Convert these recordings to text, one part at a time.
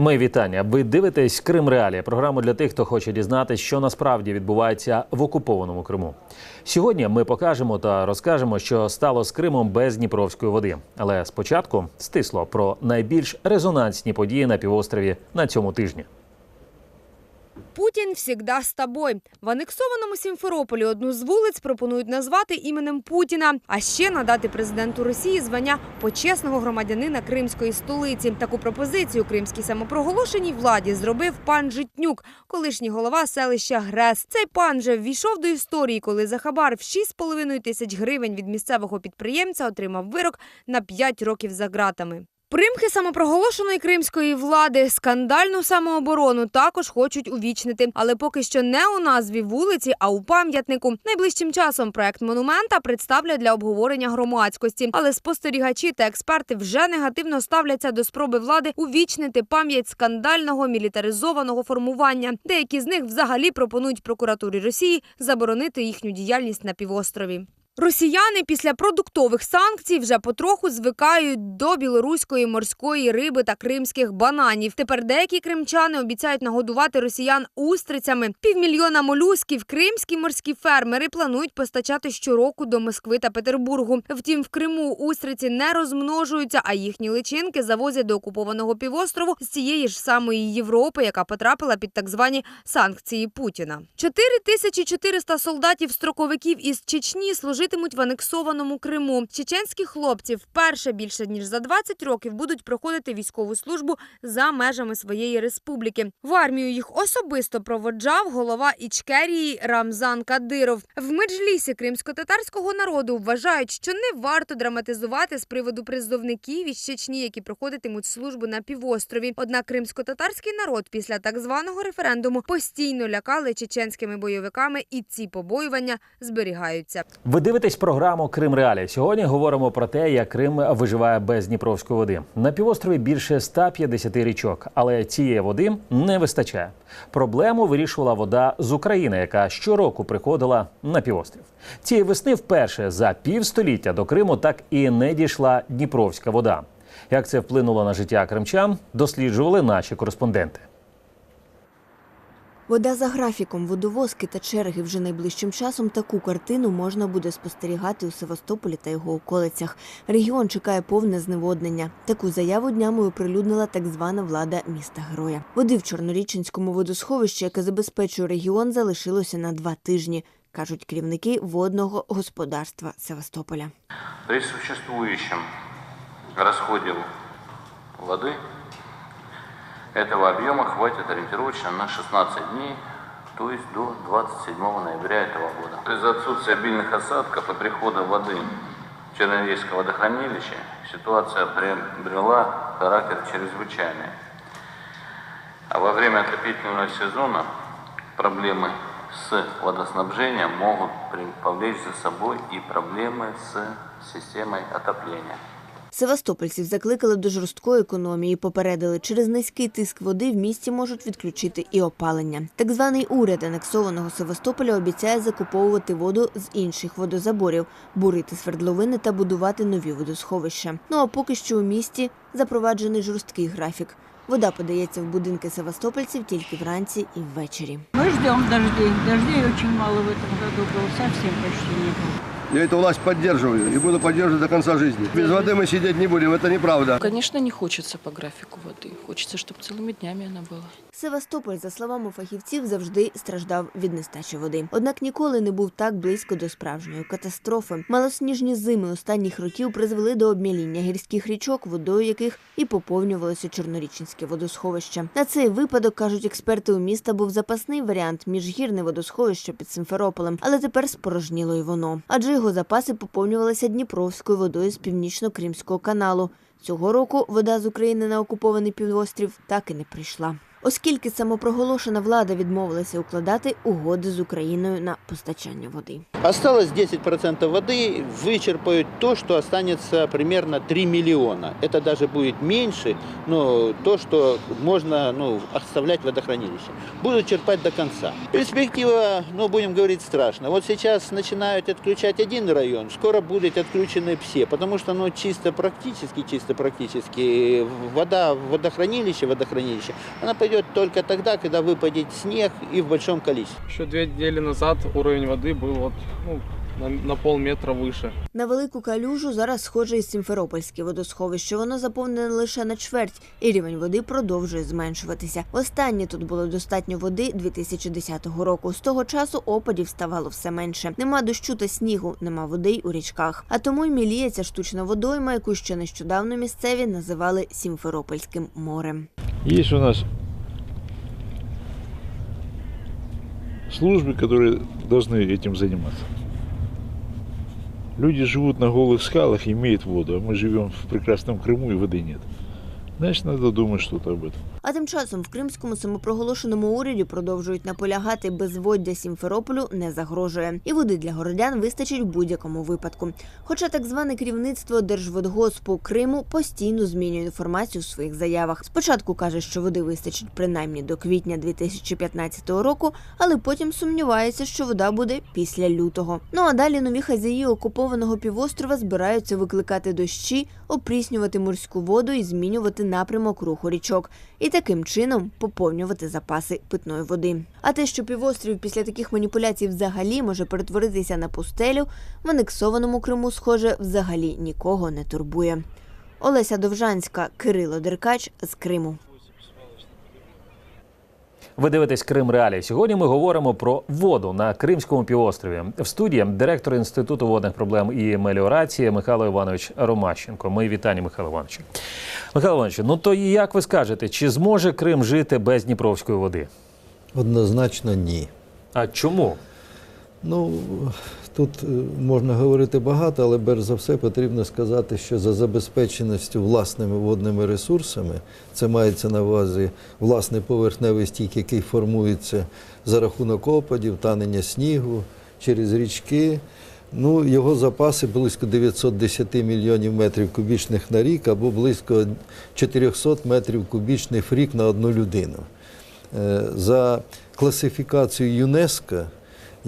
Ми вітання. Ви дивитесь Крим Реалія, програму для тих, хто хоче дізнатись, що насправді відбувається в окупованому Криму. Сьогодні ми покажемо та розкажемо, що стало з Кримом без Дніпровської води. Але спочатку стисло про найбільш резонансні події на півострові на цьому тижні. Путін всегда з тобою. В анексованому Сімферополі одну з вулиць пропонують назвати іменем Путіна, а ще надати президенту Росії звання почесного громадянина кримської столиці. Таку пропозицію кримській самопроголошеній владі зробив пан Житнюк, колишній голова селища Грес. Цей пан же ввійшов до історії, коли за хабар в 6,5 тисяч гривень від місцевого підприємця отримав вирок на 5 років за ґратами. Примхи самопроголошеної кримської влади скандальну самооборону також хочуть увічнити, але поки що не у назві вулиці, а у пам'ятнику. Найближчим часом проект монумента представлять для обговорення громадськості. Але спостерігачі та експерти вже негативно ставляться до спроби влади увічнити пам'ять скандального мілітаризованого формування. Деякі з них взагалі пропонують прокуратурі Росії заборонити їхню діяльність на півострові. Росіяни після продуктових санкцій вже потроху звикають до білоруської морської риби та кримських бананів. Тепер деякі кримчани обіцяють нагодувати росіян устрицями. Півмільйона молюсків кримські морські фермери планують постачати щороку до Москви та Петербургу. Втім, в Криму устриці не розмножуються, а їхні личинки завозять до окупованого півострову з цієї ж самої Європи, яка потрапила під так звані санкції Путіна. 4400 солдатів-строковиків із Чечні служитимуть в анексованому Криму. Чеченські хлопці вперше більше ніж за 20 років будуть проходити військову службу за межами своєї республіки. В армію їх особисто проводжав голова Ічкерії Рамзан Кадиров. В меджлісі кримсько-татарського народу вважають, що не варто драматизувати з приводу призовників із Чечні, які проходитимуть службу на півострові. Однак кримсько-татарський народ після так званого референдуму постійно лякали чеченськими бойовиками, і ці побоювання зберігаються. Ви дивитесь програму Крим Реалії. Сьогодні говоримо про те, як Крим виживає без Дніпровської води. На півострові більше 150 річок, але цієї води не вистачає. Проблему вирішувала вода з України, яка щороку приходила на півострів. Цієї весни вперше за півстоліття до Криму так і не дійшла Дніпровська вода. Як це вплинуло на життя кримчан, досліджували наші кореспонденти. Вода за графіком, водовозки та черги вже найближчим часом таку картину можна буде спостерігати у Севастополі та його околицях. Регіон чекає повне зневоднення. Таку заяву днями оприлюднила так звана влада міста героя. Води в Чорноріченському водосховищі, яке забезпечує регіон, залишилося на два тижні, кажуть керівники водного господарства Севастополя. При существующем расходе воды этого объема хватит ориентировочно на 16 дней, то есть до 27 ноября этого года. Из-за отсутствия обильных осадков и прихода воды в Черноречское водохранилище ситуация приобрела характер чрезвычайный. А во время отопительного сезона проблемы с водоснабжением могут повлечь за собой и проблемы с системой отопления. Севастопольців закликали до жорсткої економії. Попередили, через низький тиск води в місті можуть відключити і опалення. Так званий уряд анексованого Севастополя обіцяє закуповувати воду з інших водозаборів, бурити свердловини та будувати нові водосховища. Ну а поки що у місті запроваджений жорсткий графік. Вода подається в будинки севастопольців тільки вранці і ввечері. Мы ждем дождей. Дождей очень мало в этом году было, совсем почти не было. Я эту власть поддерживаю и буду поддерживать до конца жизни. Без воды мы сидеть не будем, это неправда. Конечно, не хочется по графику воды. Хочется, чтобы целыми днями она была. Севастополь, за словами фахівців, завжди страждав від нестачі води. Однак ніколи не був так близько до справжньої катастрофи. Малосніжні зими останніх років призвели до обміління гірських річок, водою яких і поповнювалося Чорнорічинське водосховище. На цей випадок кажуть експерти у міста був запасний варіант міжгірне водосховище під Симферополем, але тепер спорожніло й воно. Адже його запаси поповнювалися Дніпровською водою з північно-кримського каналу. Цього року вода з України на окупований півострів так і не прийшла оскільки самопроголошена влада відмовилася укладати угоди з Україною на постачання води. Осталось 10% воды, вычерпают то, что останется примерно 3 миллиона. Это даже будет меньше, но то, что можно ну, оставлять в водохранилище. Будут черпать до конца. Перспектива, ну, будем говорить, страшная. Вот сейчас начинают отключать один район, скоро будут отключены все, потому что, ну, чисто практически, чисто практически, вода в водохранилище, водохранилище, она пойдет только тогда, когда выпадет снег и в большом количестве. Еще две недели назад уровень воды был вот, ну, на, на полметра выше. На велику калюжу зараз схоже із Сімферопольське водосховище. Воно заповнене лише на чверть, і рівень води продовжує зменшуватися. Останнє тут було достатньо води 2010 року. З того часу опадів ставало все менше. Нема дощу та снігу, нема води й у річках. А тому й міліє ця штучна водойма, яку ще нещодавно місцеві називали Сімферопольським морем. Есть у нас службы, которые должны этим заниматься. Люди живут на голых скалах и имеют воду, а мы живем в прекрасном Крыму и воды нет. Значит, надо думать что-то об этом. А тим часом в кримському самопроголошеному уряді продовжують наполягати, безводдя Сімферополю не загрожує, і води для городян вистачить в будь-якому випадку. Хоча так зване керівництво Держводгоспу Криму постійно змінює інформацію у своїх заявах. Спочатку каже, що води вистачить принаймні до квітня 2015 року, але потім сумнівається, що вода буде після лютого. Ну а далі нові хазяї окупованого півострова збираються викликати дощі, опріснювати морську воду і змінювати напрямок руху річок. І таким чином поповнювати запаси питної води. А те, що півострів після таких маніпуляцій взагалі може перетворитися на пустелю, в анексованому Криму, схоже, взагалі нікого не турбує. Олеся Довжанська, Кирило Деркач з Криму. Ви дивитесь Крим Реалії. Сьогодні ми говоримо про воду на Кримському півострові. В студії директор інституту водних проблем і меліорації Михайло Іванович Ромащенко. Мої вітання, Михайло Івановичу. Михайло Івановичу, ну то як ви скажете, чи зможе Крим жити без Дніпровської води? Однозначно ні. А чому? Ну тут е, можна говорити багато, але перш за все потрібно сказати, що за забезпеченістю власними водними ресурсами, це мається на увазі власний поверхневий стік, який формується за рахунок опадів, танення снігу через річки. Ну, його запаси близько 910 мільйонів метрів кубічних на рік або близько 400 метрів кубічних в рік на одну людину. Е, За класифікацією ЮНЕСКО,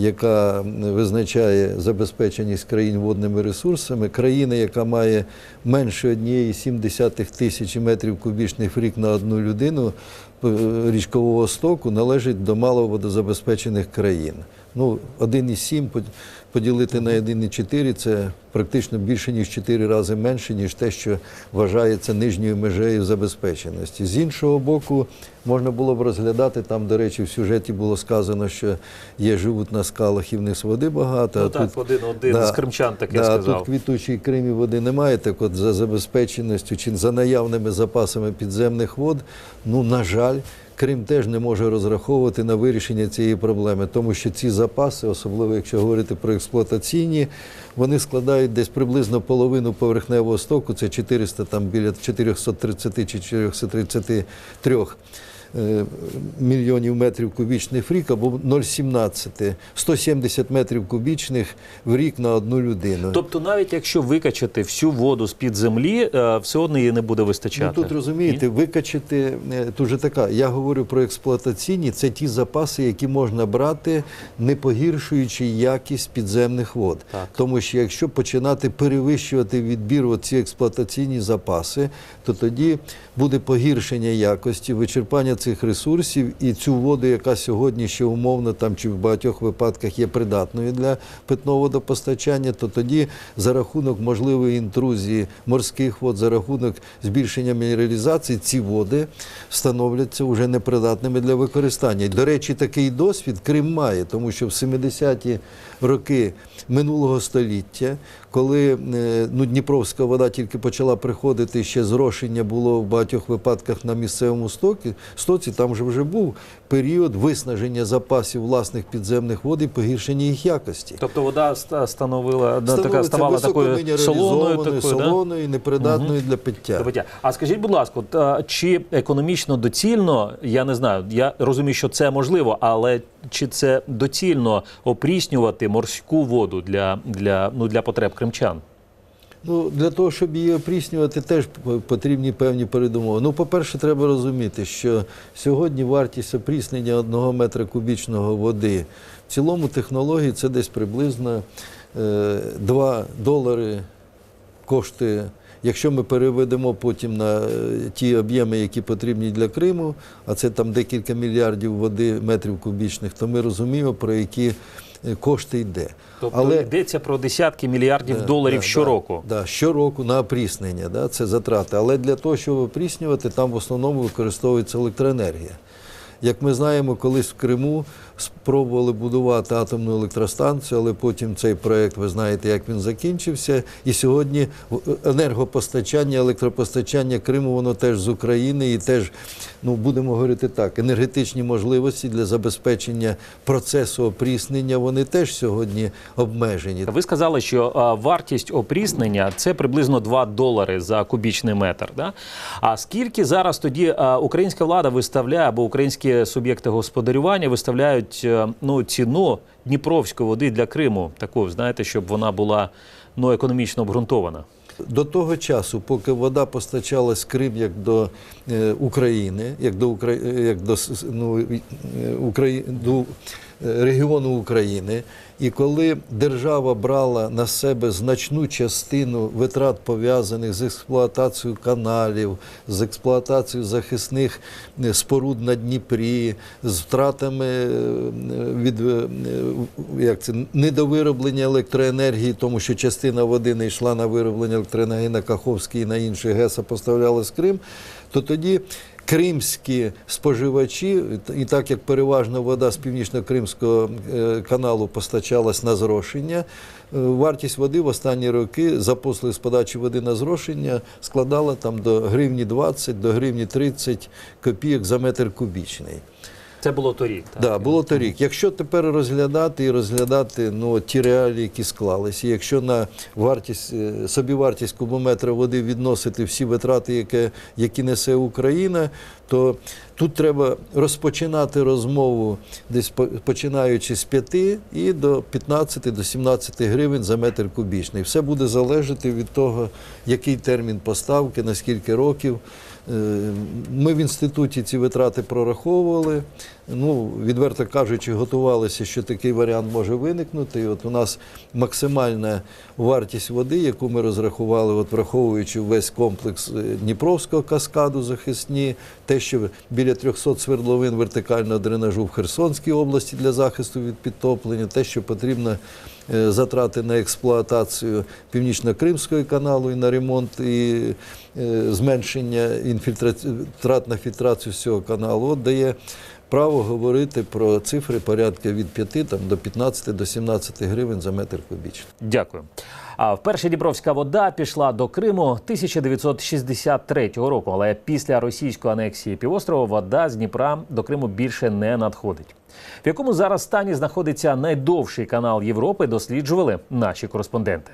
яка визначає забезпеченість країн водними ресурсами, країна, яка має менше 1,7 тисячі метрів кубічних рік на одну людину річкового стоку, належить до маловодозабезпечених країн. Ну, 1,7 под- поділити на 1,4 – це практично більше, ніж 4 рази менше, ніж те, що вважається нижньою межею забезпеченості. З іншого боку, можна було б розглядати, там, до речі, в сюжеті було сказано, що є, живуть на скалах і вниз води багато. Ну а так, тут, один один з кримчан таке да, а сказав. тут квітучій Кримі води немає, так от за забезпеченістю чи за наявними запасами підземних вод, ну, на жаль, Крим теж не може розраховувати на вирішення цієї проблеми, тому що ці запаси, особливо якщо говорити про експлуатаційні, вони складають десь приблизно половину поверхневого стоку, це 400, там біля 430 чи 433 е, мільйонів метрів кубічних в рік або 0,17, 170 метрів кубічних в рік на одну людину. Тобто, навіть якщо викачати всю воду з під землі, е, все одно її не буде вистачати. Ну тут розумієте, викачати е, тут же така. Я говорю про експлуатаційні, це ті запаси, які можна брати, не погіршуючи якість підземних вод. Так. Тому що якщо починати перевищувати відбір ці експлуатаційні запаси, то тоді буде погіршення якості, вичерпання цих ресурсів, і цю воду, яка сьогодні ще умовно там чи в багатьох випадках є придатною для питного водопостачання, то тоді за рахунок можливої інтрузії морських вод, за рахунок збільшення мінералізації, ці води становляться вже непридатними для використання. До речі, такий досвід Крим має, тому що в 70-ті роки минулого століття, коли е, ну, Дніпровська вода тільки почала приходити, ще зрошення було в багатьох випадках на місцевому стоці, там же вже був період виснаження запасів власних підземних вод і погіршення їх якості. Тобто вода ста- становила ну, така ставала такою солоною, такою, да? солоною, непридатною для пиття. А скажіть, будь ласка, от, чи економічно доцільно, я не знаю, я розумію, що це можливо, але чи це доцільно опріснювати морську воду для, для, ну, для потреб кримчан? Ну, для того, щоб її опріснювати, теж потрібні певні передумови. Ну, по-перше, треба розуміти, що сьогодні вартість опріснення одного метра кубічного води в цілому технології це десь приблизно е, 2 долари коштує. Якщо ми переведемо потім на е, ті об'єми, які потрібні для Криму, а це там декілька мільярдів води метрів кубічних, то ми розуміємо, про які е, кошти йде. Тобто йдеться про десятки мільярдів Да, доларів да, щороку. Да, да, щороку на опріснення, да, це затрати. Але для того, щоб опріснювати, там в основному використовується електроенергія. Як ми знаємо, колись в Криму спробували будувати атомну електростанцію, але потім цей проєкт, ви знаєте, як він закінчився. І сьогодні в- енергопостачання, електропостачання Криму, воно теж з України і теж, ну будемо говорити так, енергетичні можливості для забезпечення процесу опріснення, вони теж сьогодні обмежені. Ви сказали, що вартість опріснення це приблизно 2 долари за кубічний метр. Да? А скільки зараз тоді українська влада виставляє або українські суб'єкти господарювання виставляють е, ну, ціну Дніпровської води для Криму, таку, знаєте, щоб вона була ну, економічно обґрунтована? До того часу, поки вода постачалась Крим як до е, України, як до, Укра... е, як до, ну, е, Украї... до регіону України, і коли держава брала на себе значну частину витрат пов'язаних з експлуатацією каналів, з експлуатацією захисних е, споруд на Дніпрі, з втратами е, від е, як це, недовироблення електроенергії, тому що частина води не йшла на вироблення електроенергії на Каховський і на інші ГЕС, а поставлялась в Крим, то тоді кримські споживачі, і так як переважно вода з північно-кримського е, каналу постачалась на зрошення, е, вартість води в останні роки за послуги з подачі води на зрошення складала там до гривні 20, до гривні 30 копійок за метр кубічний. Це було торік. Так? Да, було торік. Якщо тепер розглядати і розглядати ну, ті реалії, які склалися, якщо на вартість, е, собівартість кубометра води відносити всі витрати, які, які несе Україна, то тут треба розпочинати розмову десь по- починаючи з 5 і до 15 до 17 гривень за метр кубічний. Все буде залежати від того, який термін поставки, на скільки років. Е, Ми в інституті ці витрати прораховували. Ну, відверто кажучи, готувалися, що такий варіант може виникнути. І от у нас максимальна вартість води, яку ми розрахували, от враховуючи весь комплекс е, Дніпровського каскаду захисні, те, що біля 300 свердловин вертикального дренажу в Херсонській області для захисту від підтоплення, те, що потрібно е, затрати на експлуатацію Північно-Кримського каналу і на ремонт і е, зменшення інфільтраці... втрат на фільтрацію цього каналу, от дає право говорити про цифри порядка від 5 там, до 15 до 17 гривень за метр кубічний. Дякую. А вперше Дніпровська вода пішла до Криму 1963 року, але після російської анексії півострова вода з Дніпра до Криму більше не надходить. В якому зараз стані знаходиться найдовший канал Європи, досліджували наші кореспонденти.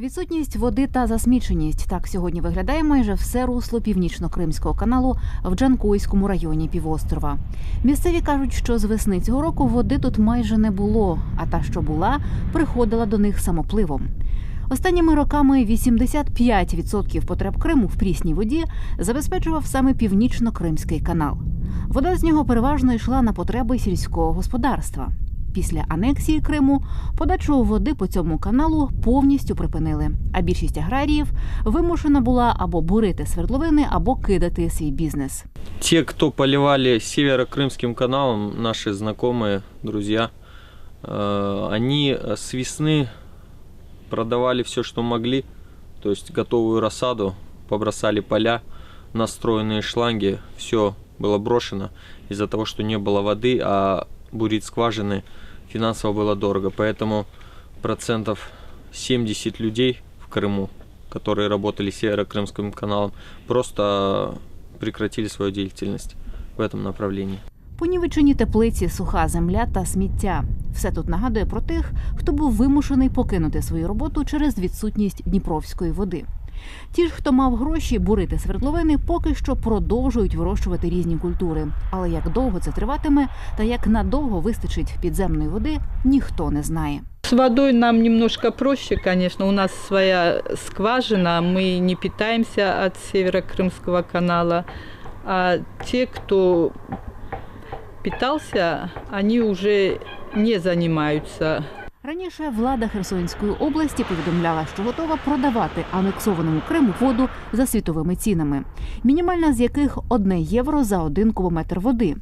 Відсутність води та засміченість так сьогодні виглядає майже все русло північно-кримського каналу в Джанкойському районі півострова. Місцеві кажуть, що з весни цього року води тут майже не було, а та, що була, приходила до них самопливом. Останніми роками 85% потреб Криму в прісній воді забезпечував саме північно-кримський канал. Вода з нього переважно йшла на потреби сільського господарства. Після анексії Криму подачу води по цьому каналу повністю припинили. А більшість аграріїв вимушена була або бурити свердловини, або кидати свій бізнес. Те, кто поливали северо-крымским каналом, наши знакомые, друзья, э, они с весны продавали все, что могли, то есть готовую рассаду, побросали поля, настроенные шланги, все было брошено из-за того, что не было воды, а бурить скважины финансово было дорого. Поэтому процентов 70 людей в Крыму, которые работали Северо-Крымским каналом, просто прекратили свою деятельность в этом направлении. Понівечені теплиці, суха земля та сміття. Все тут нагадує про тих, хто був вимушений покинути свою роботу через відсутність дніпровської води. Ті ж, хто мав гроші бурити свердловини, поки що продовжують вирощувати різні культури. Але як довго це триватиме та як надовго вистачить підземної води, ніхто не знає. С водой нам немножко проще, конечно. У нас своя скважина, мы не питаемся от Северо-Крымского. А те, кто питался, они уже не занимаются Раніше влада Херсонської області повідомляла, що готова продавати анексованому Криму воду за світовими цінами, мінімальна з яких одне євро за один кубометр води.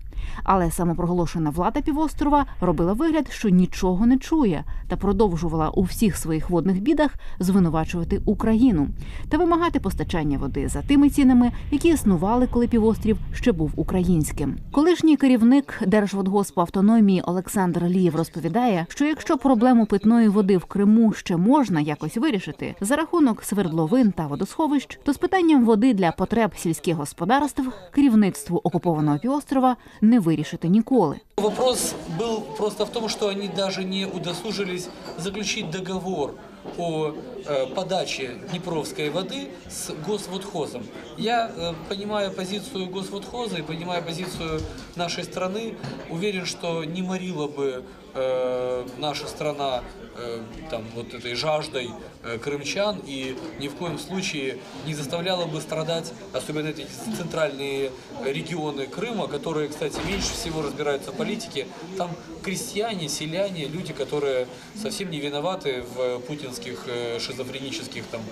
Але самопроголошена влада півострова робила вигляд, що нічого не чує, та продовжувала у всіх своїх водних бідах звинувачувати Україну та вимагати постачання води за тими цінами, які існували, коли півострів ще був українським. Колишній керівник Держводгоспу автономії Олександр Лієв розповідає, що якщо проблему питної води в Криму ще можна якось вирішити за рахунок свердловин та водосховищ, то з питанням води для потреб сільських господарств керівництву окупованого півострова не вирішити ніколи. Вопрос был просто в том, что они даже не удосужились заключить договор о э, подаче Днепровской воды с Госводхозом. Я э, понимаю позицию Госводхоза и понимаю позицию нашей страны. Уверен, что не морила бы э, наша страна э, там вот этой жаждой э, крымчан и ни в коем случае не заставляла бы страдать, особенно эти центральные регионы Крыма, которые, кстати, меньше всего разбираются в политике. Там крестьяне, селяне, люди, которые совсем не виноваты в путинских э, шизофренических там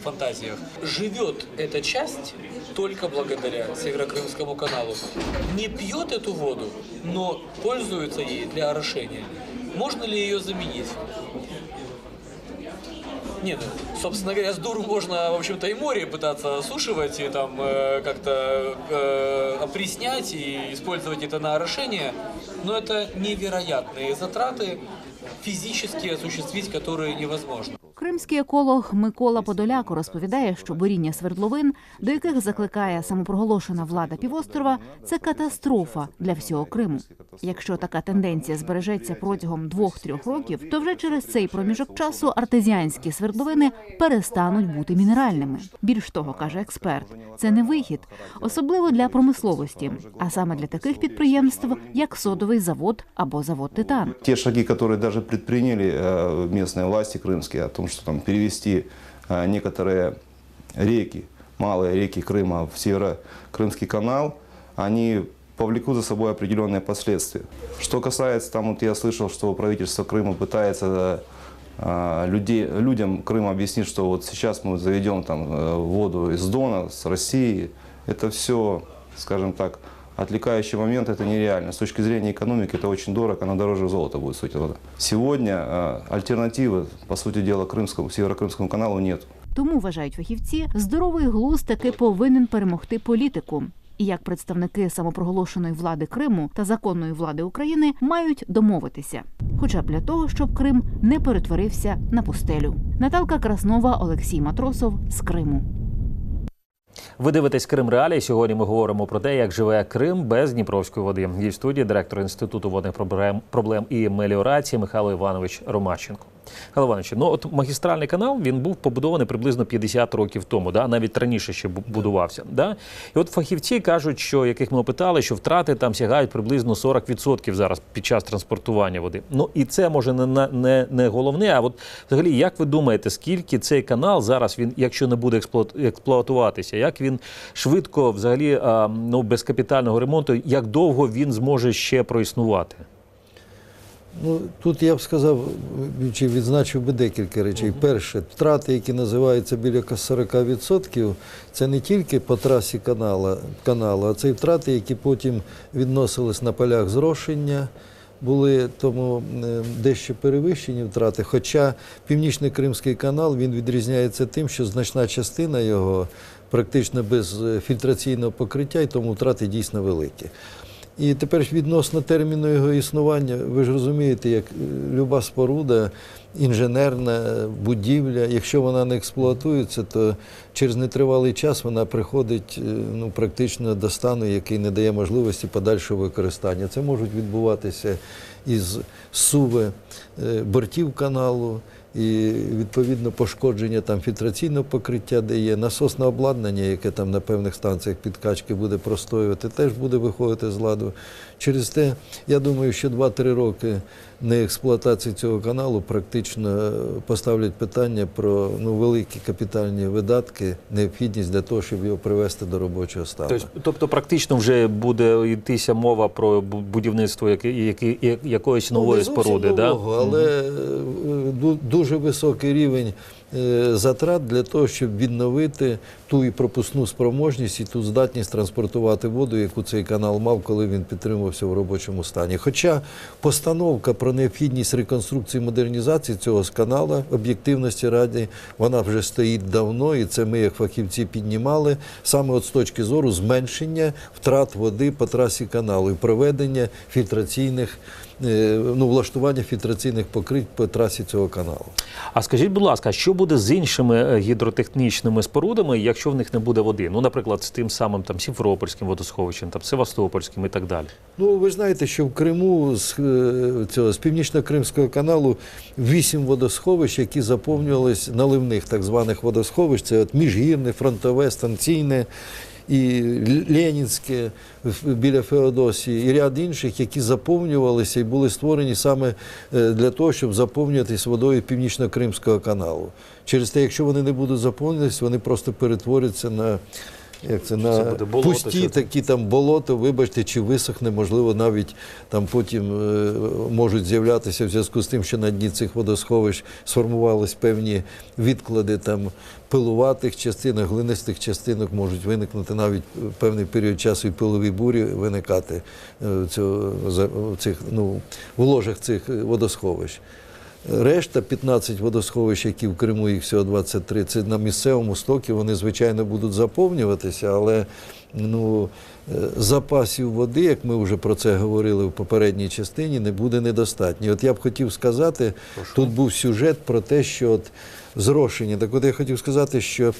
фантазиях. Живет эта часть только благодаря Северокрымскому каналу. Не пьет эту воду, но пользуется ей для орошения. Можно ли ее заменить? Нет, ну, собственно говоря, с дуру можно, в общем-то, и море пытаться осушивать, и там э, как-то э, опреснять и использовать это на орошение, но это невероятные затраты, физически осуществить которые невозможно. Кримський еколог Микола Подоляко розповідає, що буріння свердловин, до яких закликає самопроголошена влада півострова, це катастрофа для всього Криму. Якщо така тенденція збережеться протягом двох-трьох років, то вже через цей проміжок часу артезіанські свердловини перестануть бути мінеральними. Більш того, каже експерт, це не вихід, особливо для промисловості, а саме для таких підприємств, як содовий завод або завод Титан. Те шаги, которые даже предприняли э, местные власти крымские, о что там перевести э, некоторые реки, малые реки Крыма в Северо-Крымский канал, они повлекут за собой определенные последствия. Что касается, там вот я слышал, что правительство Крыма пытается э, людей, людям Крыма объяснить, что вот сейчас мы заведем там э, воду из Дона, с России. Это все, скажем так, отвлекающий момент, это нереально. С точки зрения экономики это очень дорого, она дороже золота будет стоить вода. Сегодня э, альтернативы, по сути дела, Крымскому, Северо-Крымскому каналу нет. Тому вважають фахівці, здоровий глузд таки повинен перемогти політику. І як представники самопроголошеної влади Криму та законної влади України мають домовитися, хоча б для того, щоб Крим не перетворився на пустелю. Наталка Краснова, Олексій Матросов з Криму. Ви дивитесь Крим Реалії. Сьогодні ми говоримо про те, як живе Крим без Дніпровської води. Є в студії директор інституту водних проблем, і меліорації Михайло Іванович Ромащенко. Михайло Іванович, ну от магістральний канал він був побудований приблизно 50 років тому, да навіть раніше ще бу- будувався. Да? І от фахівці кажуть, що яких ми опитали, що втрати там сягають приблизно 40% зараз під час транспортування води. Ну і це може не, не, не головне. А от взагалі, як ви думаєте, скільки цей канал зараз він, якщо не буде експлуат- експлуатуватися, як він швидко, взагалі, ну без капітального ремонту, як довго він зможе ще проіснувати? Ну, тут я б сказав, чи відзначив би декілька речей. Перше, втрати, які називаються біля 40%, це не тільки по трасі канала, каналу, а це й втрати, які потім відносились на полях зрошення, були тому е, дещо перевищені втрати. Хоча Північний Кримський канал він відрізняється тим, що значна частина його практично без е, фільтраційного покриття, і тому втрати дійсно великі. І тепер відносно терміну його існування, ви ж розумієте, як е, люба споруда, інженерна будівля, якщо вона не експлуатується, то через нетривалий час вона приходить е, ну, практично до стану, який не дає можливості подальшого використання. Це можуть відбуватися із суви е, бортів каналу. І відповідно пошкодження там фільтраційного покриття, де є насосне обладнання, яке там на певних станціях підкачки буде простоювати, теж буде виходити з ладу. Через те, я думаю, що 2-3 роки неексплуатації цього каналу практично поставлять питання про ну, великі капітальні видатки, необхідність для того, щоб його привести до робочого стану. Тобто, тобто практично вже буде йтися мова про будівництво які, якоїсь нової ну, не споруди, нового, да? але е, ду- дуже високий рівень е, затрат для того, щоб відновити ту і пропускну спроможність і ту здатність транспортувати воду, яку цей канал мав, коли він підтримувався в робочому стані. Хоча постановка про необхідність реконструкції модернізації цього каналу об'єктивності раді вона вже стоїть давно, і це ми, як фахівці, піднімали саме от з точки зору зменшення втрат води по трасі каналу і проведення фільтраційних. Е, Ну, влаштування фільтраційних покрить по трасі цього каналу. А скажіть, будь ласка, що буде з іншими е, гідротехнічними спорудами, якщо в них не буде води? Ну, наприклад, з тим самим там Сімферопольським водосховищем, там Севастопольським і так далі. Ну, ви знаєте, що в Криму з, е, цього, з північно-кримського каналу вісім водосховищ, які заповнювались наливних так званих водосховищ. Це от міжгірне, фронтове, станційне і Ленінське в- біля Феодосії, і ряд інших, які заповнювалися і були створені саме е, для того, щоб заповнюватись водою північно-кримського каналу. Через те, якщо вони не будуть заповнюватися, вони просто перетворяться на. Як це на буде болото, пусті що такі там болото, вибачте, чи висохне, можливо, навіть там потім е, можуть з'являтися в зв'язку з тим, що на дні цих водосховищ сформувались певні відклади там пилуватих частинок, глинистих частинок можуть виникнути навіть в певний період часу і пилові бурі виникати е, цього, за- в цих, ну, в ложах цих водосховищ. Решта 15 водосховищ, які в Криму, їх всього 23, це на місцевому стокі, вони, звичайно, будуть заповнюватися, але ну, е, запасів води, як ми вже про це говорили в попередній частині, не буде недостатньо. От я б хотів сказати, тут був сюжет про те, що от зрошення. Так от я хотів сказати, що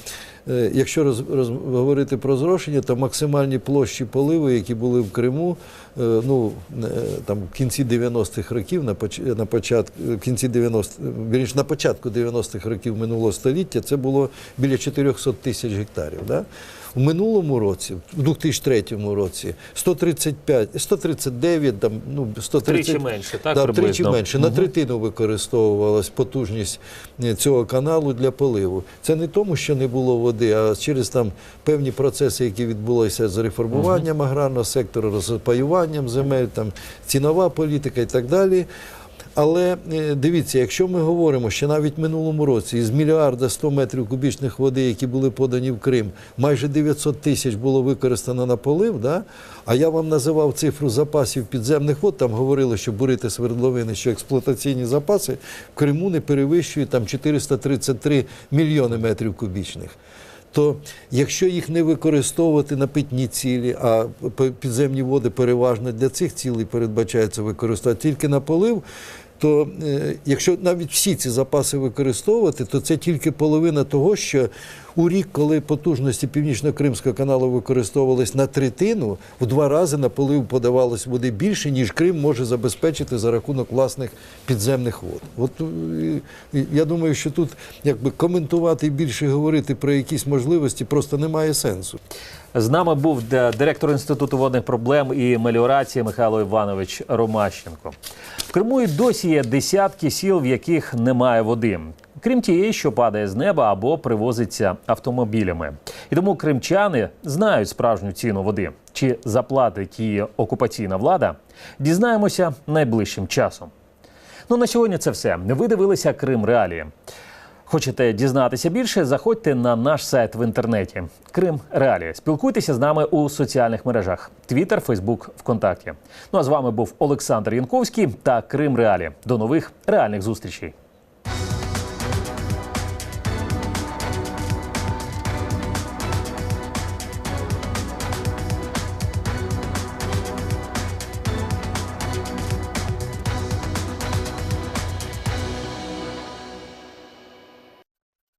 якщо роз, роз, говорити про зрошення, то максимальні площі поливу, які були в Криму, е, ну, е, там, в кінці 90-х років, на, поч- на, початку, кінці 90, більш на початку 90-х років минулого століття, це було біля 400 тисяч гектарів. Да? У минулому році, в 2003 році, 135, 139, там, ну, 130, Втричі менше, так, да, приблизно? менше. На третину використовувалась потужність е, цього каналу для поливу. Це не тому, що не було води, а через там певні процеси, які відбулися з реформуванням аграрного сектору, розпаюванням земель, там цінова політика і так далі. Але е, дивіться, якщо ми говоримо, що навіть минулому році із мільярда 100 метрів кубічних води, які були подані в Крим, майже 900 тисяч було використано на полив, да? а я вам називав цифру запасів підземних вод, там говорили, що бурити свердловини, що експлуатаційні запаси в Криму не перевищують там 433 мільйони метрів кубічних. То якщо їх не використовувати на питні цілі, а підземні води переважно для цих цілей передбачається використовувати тільки на полив, то е, якщо навіть всі ці запаси використовувати, то це тільки половина того, що у рік, коли потужності Північно-Кримського каналу використовувались на третину, в два рази на полив подавалось води більше, ніж Крим може забезпечити за рахунок власних підземних вод. От е, я думаю, що тут якби коментувати більше говорити про якісь можливості просто немає сенсу. З нами був директор Інституту водних проблем і меліорації Михайло Іванович Ромащенко. В Криму і досі є десятки сіл, в яких немає води. Крім тієї, що падає з неба або привозиться автомобілями. І тому кримчани знають справжню ціну води. Чи заплатить її окупаційна влада? Дізнаємося найближчим часом. Ну на сьогодні це все. Ви дивилися Крим Реалії. Хочете дізнатися більше? Заходьте на наш сайт в інтернеті Крим Реалії. Спілкуйтеся з нами у соціальних мережах: Twitter, Facebook, ВКонтакті. Ну а з вами був Олександр Янковський та Крим Реалії. До нових реальних зустрічей.